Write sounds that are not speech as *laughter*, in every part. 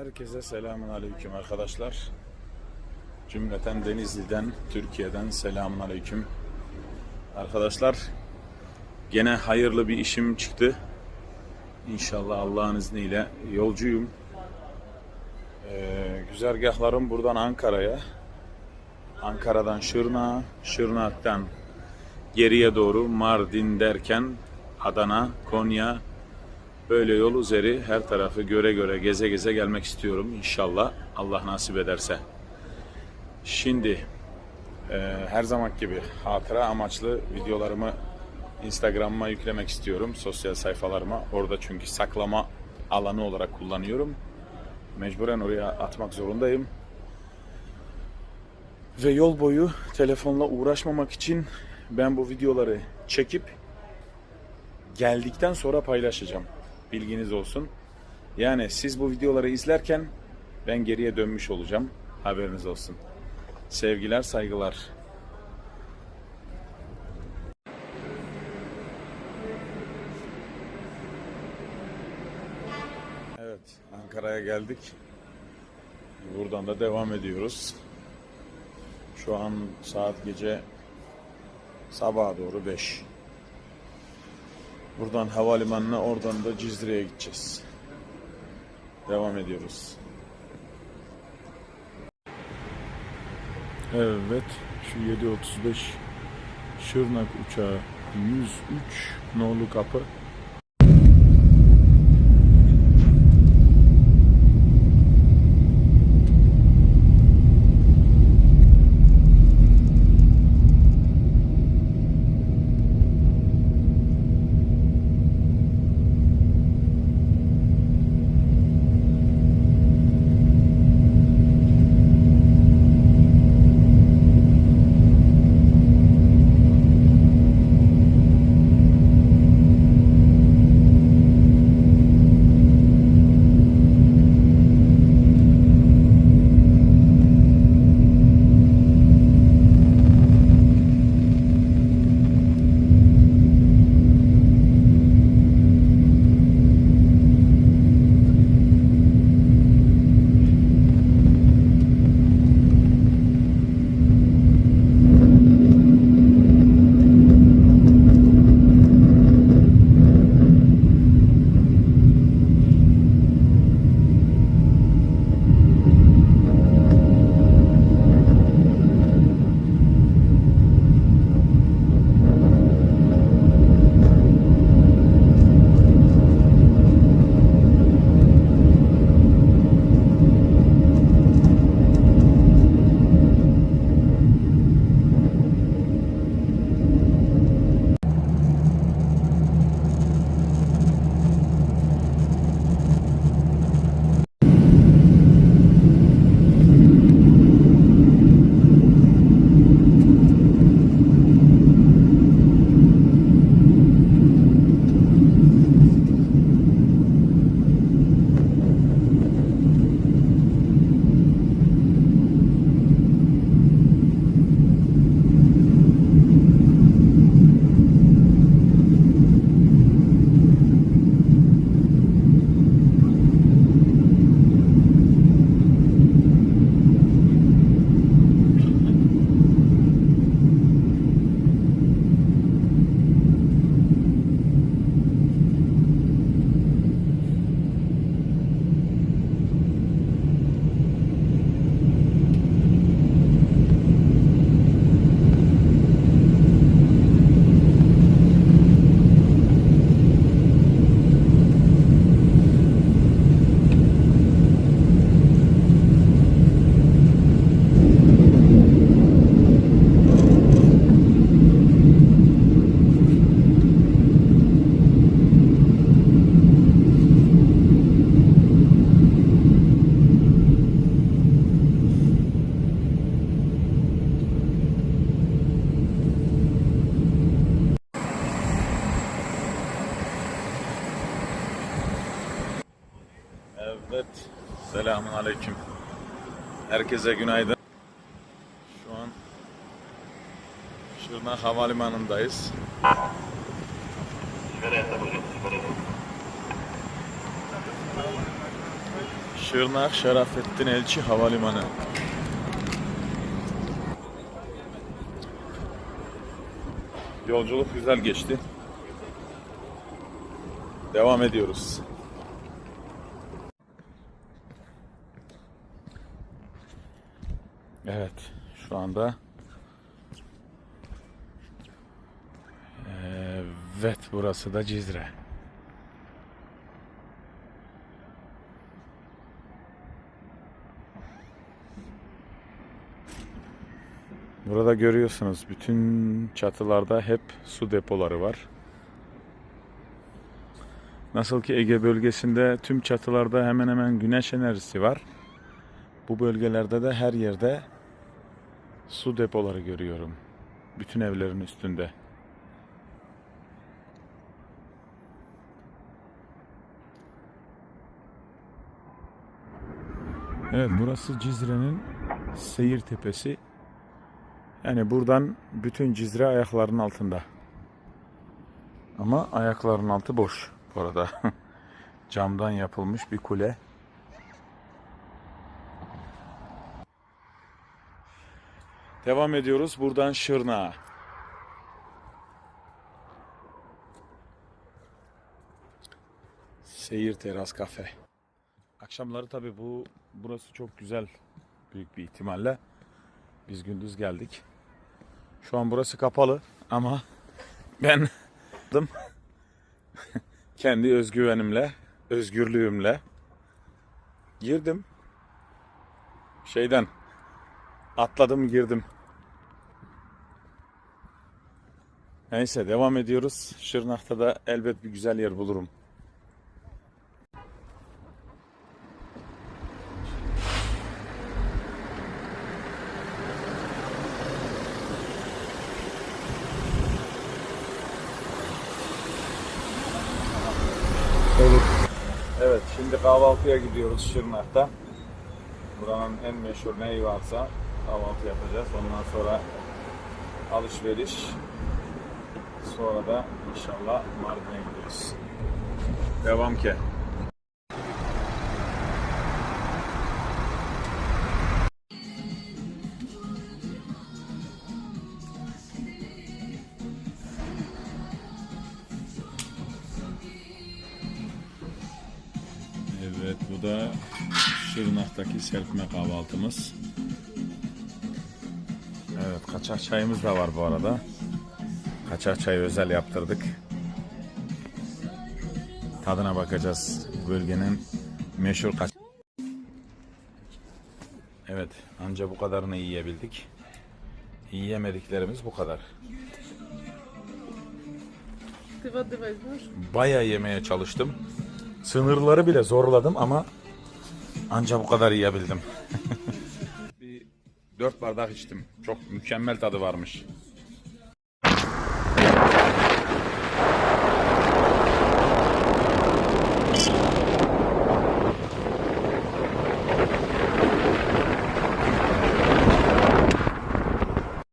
Herkese selamun aleyküm arkadaşlar. Cümleten Denizli'den, Türkiye'den selamun aleyküm. Arkadaşlar gene hayırlı bir işim çıktı. İnşallah Allah'ın izniyle yolcuyum. Ee, güzergahlarım buradan Ankara'ya. Ankara'dan Şırnak'a, Şırnak'tan geriye doğru Mardin derken Adana, Konya, Böyle yol üzeri her tarafı göre göre geze geze gelmek istiyorum inşallah Allah nasip ederse. Şimdi e, her zaman gibi hatıra amaçlı videolarımı Instagram'ıma yüklemek istiyorum sosyal sayfalarıma. Orada çünkü saklama alanı olarak kullanıyorum. Mecburen oraya atmak zorundayım. Ve yol boyu telefonla uğraşmamak için ben bu videoları çekip geldikten sonra paylaşacağım. Bilginiz olsun. Yani siz bu videoları izlerken ben geriye dönmüş olacağım. Haberiniz olsun. Sevgiler, saygılar. Evet, Ankara'ya geldik. Buradan da devam ediyoruz. Şu an saat gece sabaha doğru 5. Buradan havalimanına oradan da Cizre'ye gideceğiz. Devam ediyoruz. Evet, şu 735 Şırnak uçağı 103 nolu kapı. Selamun aleyküm. Herkese günaydın. Şu an Şırnak Havalimanı'ndayız. Şırnak Şerafettin Elçi Havalimanı. Yolculuk güzel geçti. Devam ediyoruz. Evet, şu anda Evet, burası da Cizre. Burada görüyorsunuz bütün çatılarda hep su depoları var. Nasıl ki Ege bölgesinde tüm çatılarda hemen hemen güneş enerjisi var. Bu bölgelerde de her yerde su depoları görüyorum. Bütün evlerin üstünde. Evet burası Cizre'nin seyir tepesi. Yani buradan bütün Cizre ayaklarının altında. Ama ayakların altı boş bu arada. *laughs* Camdan yapılmış bir kule. Devam ediyoruz buradan Şırnağa. Seyir Teras Kafe. Akşamları tabii bu burası çok güzel büyük bir ihtimalle. Biz gündüz geldik. Şu an burası kapalı ama *laughs* ben *laughs* kendi özgüvenimle, özgürlüğümle girdim. Şeyden atladım girdim. Neyse devam ediyoruz. Şırnak'ta da elbet bir güzel yer bulurum. Evet şimdi kahvaltıya gidiyoruz Şırnak'ta. Buranın en meşhur neyi varsa kahvaltı yapacağız. Ondan sonra alışveriş. Sonra da inşallah Mardin'e gidiyoruz. Devam ki. Evet bu da Şırnak'taki serpme kahvaltımız. Kaçak çayımız da var bu arada. Kaçak çayı özel yaptırdık. Tadına bakacağız bölgenin meşhur kaç. Evet anca bu kadarını yiyebildik. Yiyemediklerimiz bu kadar. Bayağı yemeye çalıştım. Sınırları bile zorladım ama anca bu kadar yiyebildim. *laughs* bir dört bardak içtim. Çok mükemmel tadı varmış.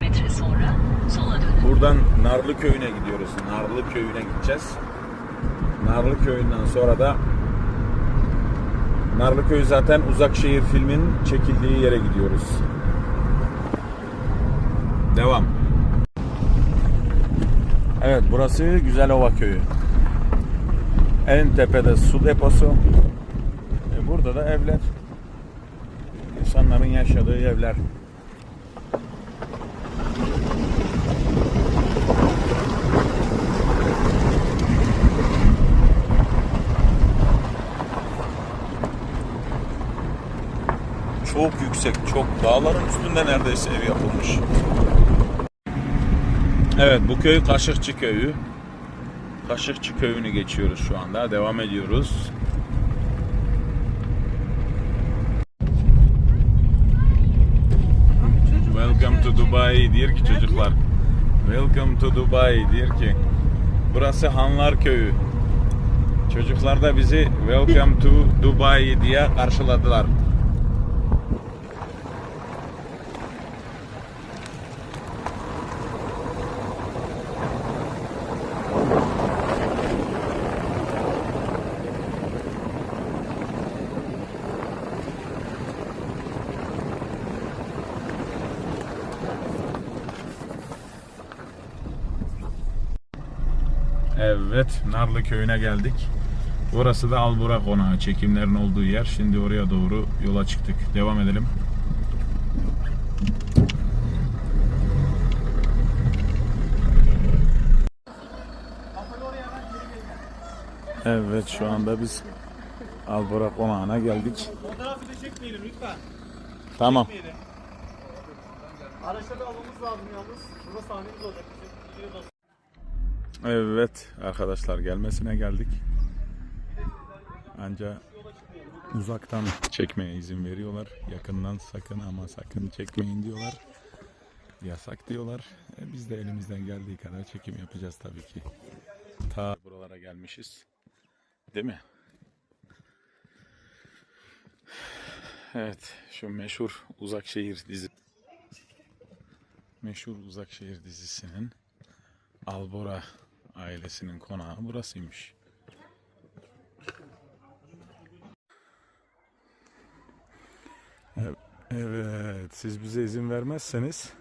metre sonra sola dönün. Buradan Narlı Köyü'ne gidiyoruz. Narlı Köyü'ne gideceğiz. Narlı Köyü'nden sonra da Narlı Köy zaten Uzakşehir filmin çekildiği yere gidiyoruz. Devam. Evet burası Güzelova Köyü. En tepede su deposu. E, burada da evler. İnsanların yaşadığı evler. Çok yüksek, çok dağların üstünde neredeyse ev yapılmış. Evet, bu köy Kaşıkçı köyü. Kaşıkçı köyünü geçiyoruz şu anda. Devam ediyoruz. Welcome to Dubai diyor ki çocuklar. Welcome to Dubai diyor ki. Burası Hanlar Köyü. Çocuklar da bizi Welcome to Dubai diye karşıladılar. Evet, Narlı köyüne geldik. Burası da Albura Konağı, çekimlerin olduğu yer. Şimdi oraya doğru yola çıktık. Devam edelim. Evet, şu anda biz Albura Konağı'na geldik. Fotoğrafı da çekmeyelim lütfen. Tamam. Çekmeyelim. Araçları almamız lazım yalnız. Burada sahnemiz olacak bizim. Evet arkadaşlar gelmesine geldik. Anca uzaktan çekmeye izin veriyorlar. Yakından sakın ama sakın çekmeyin diyorlar. Yasak diyorlar. E, biz de elimizden geldiği kadar çekim yapacağız tabii ki. Ta buralara gelmişiz. Değil mi? Evet, şu meşhur Uzakşehir dizi meşhur Uzakşehir dizisinin Albora ailesinin konağı burasıymış. Evet, siz bize izin vermezseniz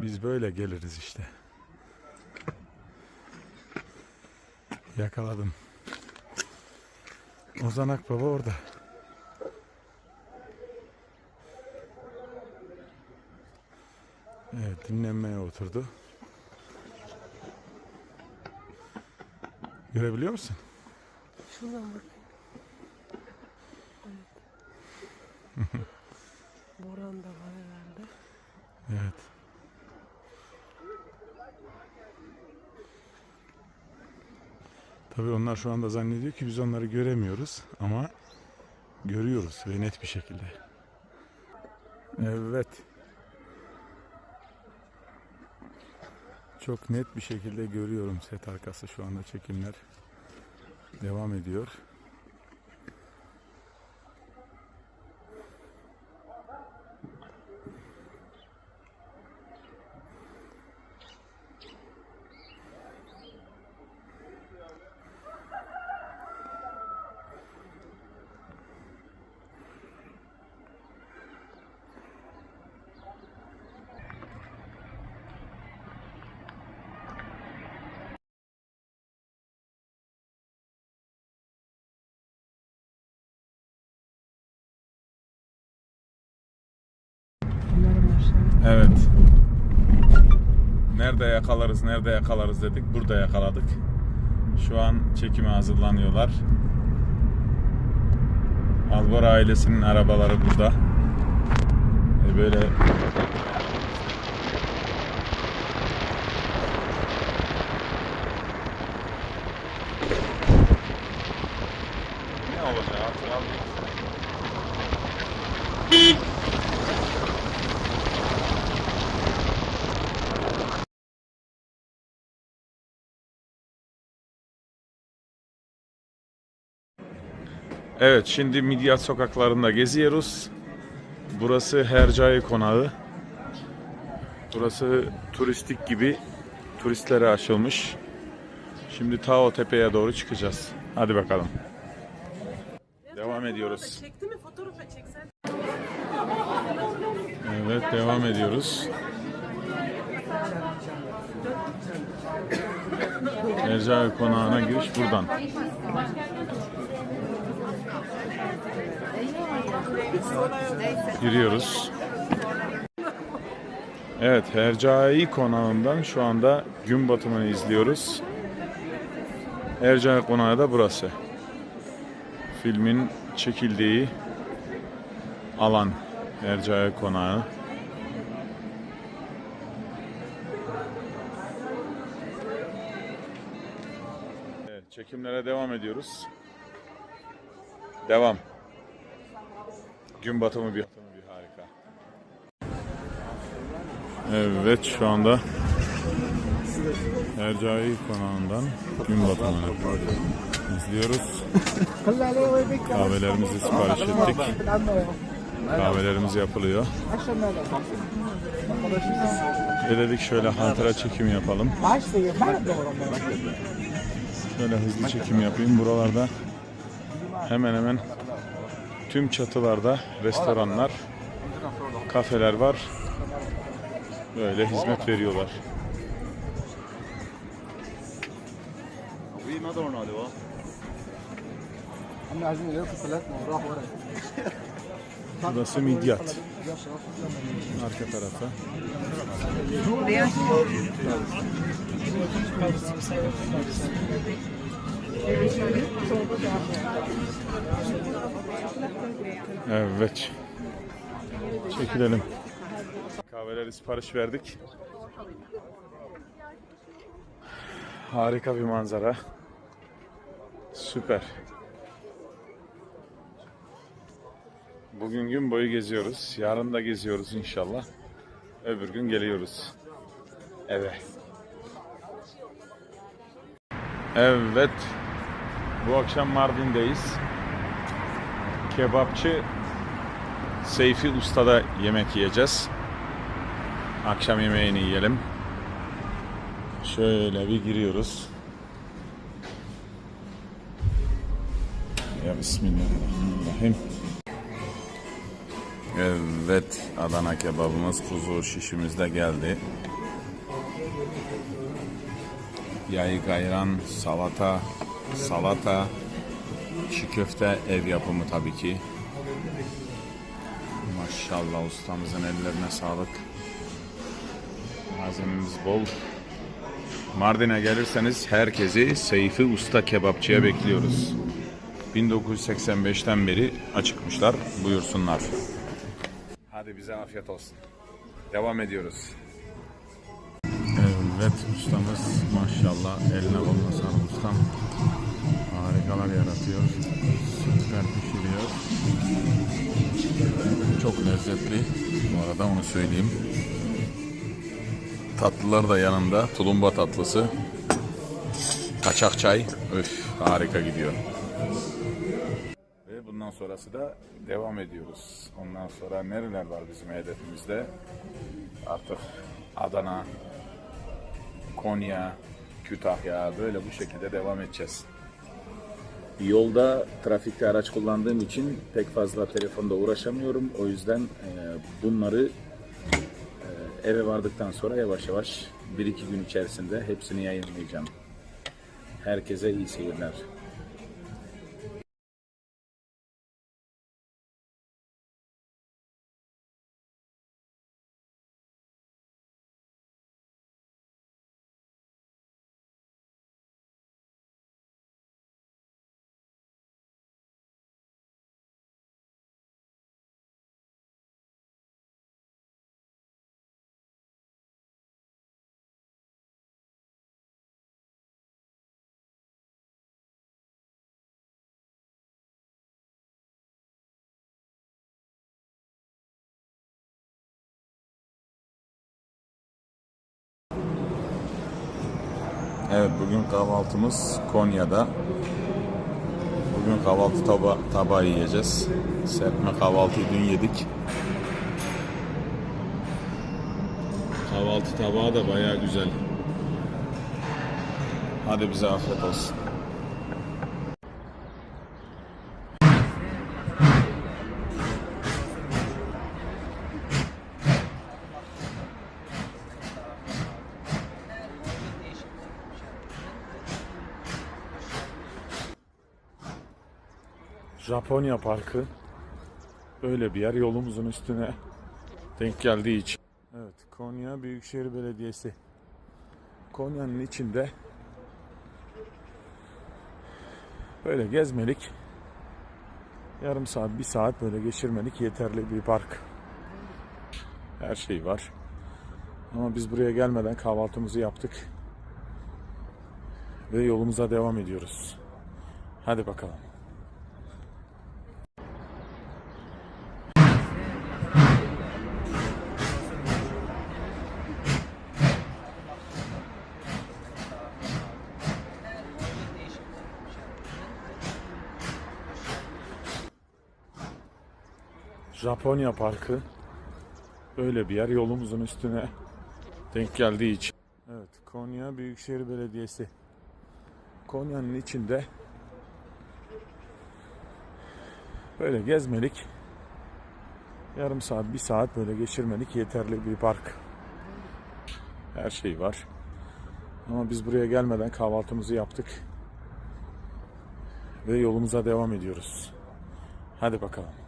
biz böyle geliriz işte. Yakaladım. Ozan Akbaba orada. Evet, dinlenmeye oturdu. Görebiliyor musun? Şuradan bak. Evet. Boran da var herhalde. Evet. Tabii onlar şu anda zannediyor ki biz onları göremiyoruz ama görüyoruz ve net bir şekilde. Evet. Çok net bir şekilde görüyorum set arkası şu anda çekimler devam ediyor. Evet. Nerede yakalarız, nerede yakalarız dedik. Burada yakaladık. Şu an çekime hazırlanıyorlar. Albora ailesinin arabaları burada. E böyle ne olacak? Hatıra Evet, şimdi Midyat sokaklarında geziyoruz. Burası Hercai Konağı. Burası turistik gibi turistlere açılmış. Şimdi ta o tepeye doğru çıkacağız. Hadi bakalım. Devam ediyoruz. Çekti mi fotoğrafı çeksen? Evet, devam ediyoruz. Hercai Konağı'na giriş buradan. Giriyoruz. Evet, Hercai Konağı'ndan şu anda gün batımını izliyoruz. Hercai Konağı da burası. Filmin çekildiği alan Hercai Konağı. Evet, çekimlere devam ediyoruz. Devam. Gün batımı bir, batımı bir harika. Evet şu anda Hercai Konağı'ndan gün batımını izliyoruz. Kahvelerimizi sipariş ettik. Kahvelerimiz yapılıyor. Ve dedik şöyle hatıra çekim yapalım. Şöyle hızlı çekim yapayım. Buralarda hemen hemen Tüm çatılarda restoranlar, kafeler var. Böyle hizmet veriyorlar. Burası midyat. Arka tarafa. Evet. Çekilelim. Kahveleri sipariş verdik. Harika bir manzara. Süper. Bugün gün boyu geziyoruz. Yarın da geziyoruz inşallah. Öbür gün geliyoruz. Eve. Evet. Bu akşam Mardin'deyiz. Kebapçı Seyfi Usta'da yemek yiyeceğiz. Akşam yemeğini yiyelim. Şöyle bir giriyoruz. Ya Bismillahirrahmanirrahim. Evet, Adana kebabımız kuzu şişimiz de geldi. Yayık ayran, salata, salata, çiğ köfte ev yapımı tabii ki. Maşallah ustamızın ellerine sağlık. Malzememiz bol. Mardin'e gelirseniz herkesi Seyfi Usta Kebapçı'ya bekliyoruz. 1985'ten beri açıkmışlar. Buyursunlar. Hadi bize afiyet olsun. Devam ediyoruz. Evet ustamız maşallah eline koluna sağlık ustam. Harikalar yaratıyor. Süper pişiriyor. Çok lezzetli. Bu arada onu söyleyeyim. Tatlılar da yanında. Tulumba tatlısı. Kaçak çay. Öf harika gidiyor. Ve bundan sonrası da devam ediyoruz. Ondan sonra nereler var bizim hedefimizde? Artık Adana, Konya, Kütahya böyle bu şekilde devam edeceğiz. Yolda trafikte araç kullandığım için pek fazla telefonda uğraşamıyorum. O yüzden e, bunları e, eve vardıktan sonra yavaş yavaş 1-2 gün içerisinde hepsini yayınlayacağım. Herkese iyi seyirler. Evet bugün kahvaltımız Konya'da. Bugün kahvaltı taba tabağı yiyeceğiz. Serpme kahvaltıyı dün yedik. Kahvaltı tabağı da bayağı güzel. Hadi bize afiyet olsun. Japonya Parkı böyle bir yer yolumuzun üstüne denk geldiği için. Evet Konya Büyükşehir Belediyesi. Konya'nın içinde böyle gezmelik yarım saat bir saat böyle geçirmelik yeterli bir park. Her şey var. Ama biz buraya gelmeden kahvaltımızı yaptık. Ve yolumuza devam ediyoruz. Hadi bakalım. Japonya Parkı böyle bir yer yolumuzun üstüne denk geldiği için. Evet Konya Büyükşehir Belediyesi. Konya'nın içinde böyle gezmelik yarım saat bir saat böyle geçirmelik yeterli bir park. Her şey var. Ama biz buraya gelmeden kahvaltımızı yaptık. Ve yolumuza devam ediyoruz. Hadi bakalım.